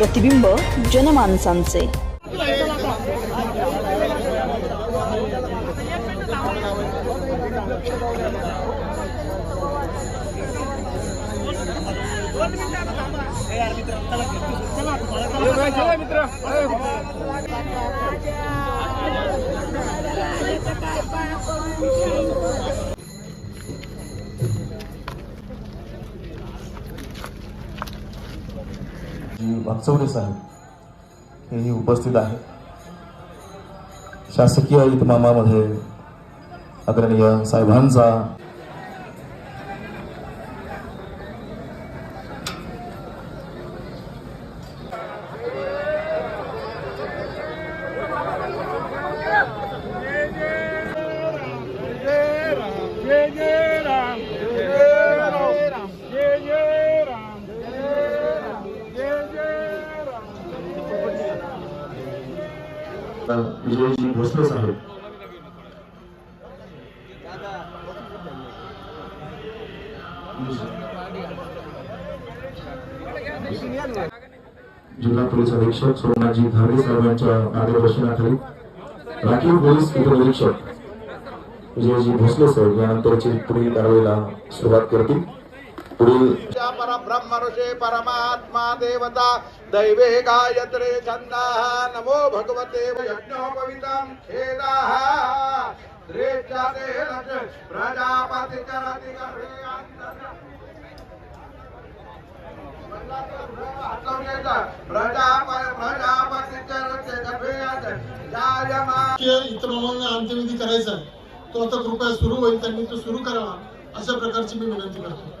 प्रतिबिंब जनमानसांचे जी वाकचौरे साहेब हेही उपस्थित आहे शासकीय इतमामामध्ये अग्रणीय साहेबांचा आता विजयजी भोसले साहेब जिल्हा पोलीस अधीक्षक सोमनाथजी धारे साहेबांच्या मार्गदर्शनाखाली राखीव पोलीस उपनिरीक्षक विजयजी भोसले साहेब यानंतरची पुढील कारवाईला सुरुवात करतील. पुढील ब्रह्म ऋषे परमात्मा देवता दैवे गायत्रे छन्दाः नमो भगवते यज्ञोपवितं खेदाः। प्रजापति करति गर्भे प्रजापति इतरांना अंत्यविधी करायचा आहे तो आता कृपया सुरू होईल त्यांनी तो सुरू करावा अशा प्रकारची मी विनंती करतो.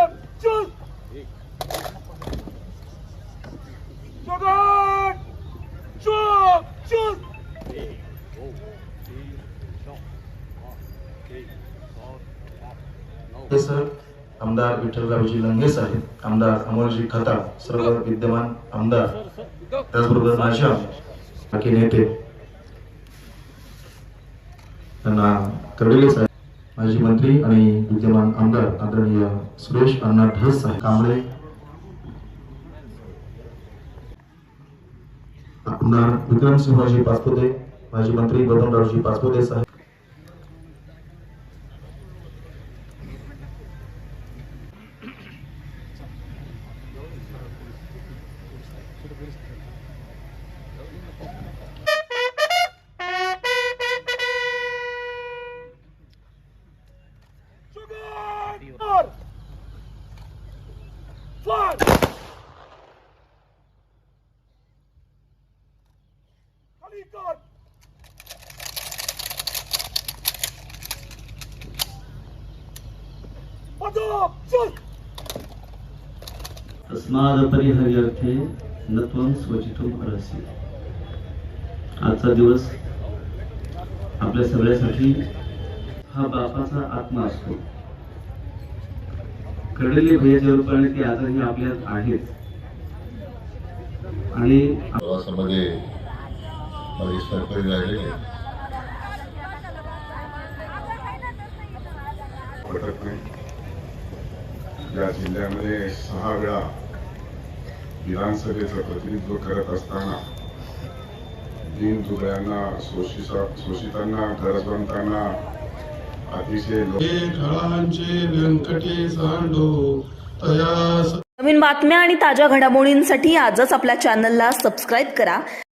आमदार विठ्ठलरावजी लंगे साहेब आमदार अमोलजी खता सर्व विद्यमान आमदार त्याचबरोबर माझ्या बाकी नेते. त्यांना कर्डिले साहेब माजी मंत्री आणि विद्यमान आमदार आदरणीय सुरेश अण्णा ढस साहेब कांबळे आमदार विक्रमसिंहजी पाचपुते माजी मंत्री बबनरावजी पाचपुते साहेब. Fuck! Padam! Shoot! तस्मादपरिहर्यर्थे नत्वं स्वचितुम अर्हसि आजचा दिवस आपल्या सगळ्यासाठी हा बापाचा आत्मा असतो कडलेले भैयाच्या रूपाने ते आजही आपल्यात आहेत आणि प्रवासामध्ये राहिलेले पटत नाही या जिल्ह्यामध्ये सहा वेळा विधानसभेचं प्रतिनिधित्व करत असताना दीन दुबळ्यांना शोषिता शोषितांना गरजवंतांना अतिशय हे व्यंकटे सांडो तया नवीन बातम्या आणि ताज्या घडामोडींसाठी आजच आपल्या चॅनलला सबस्क्राईब करा.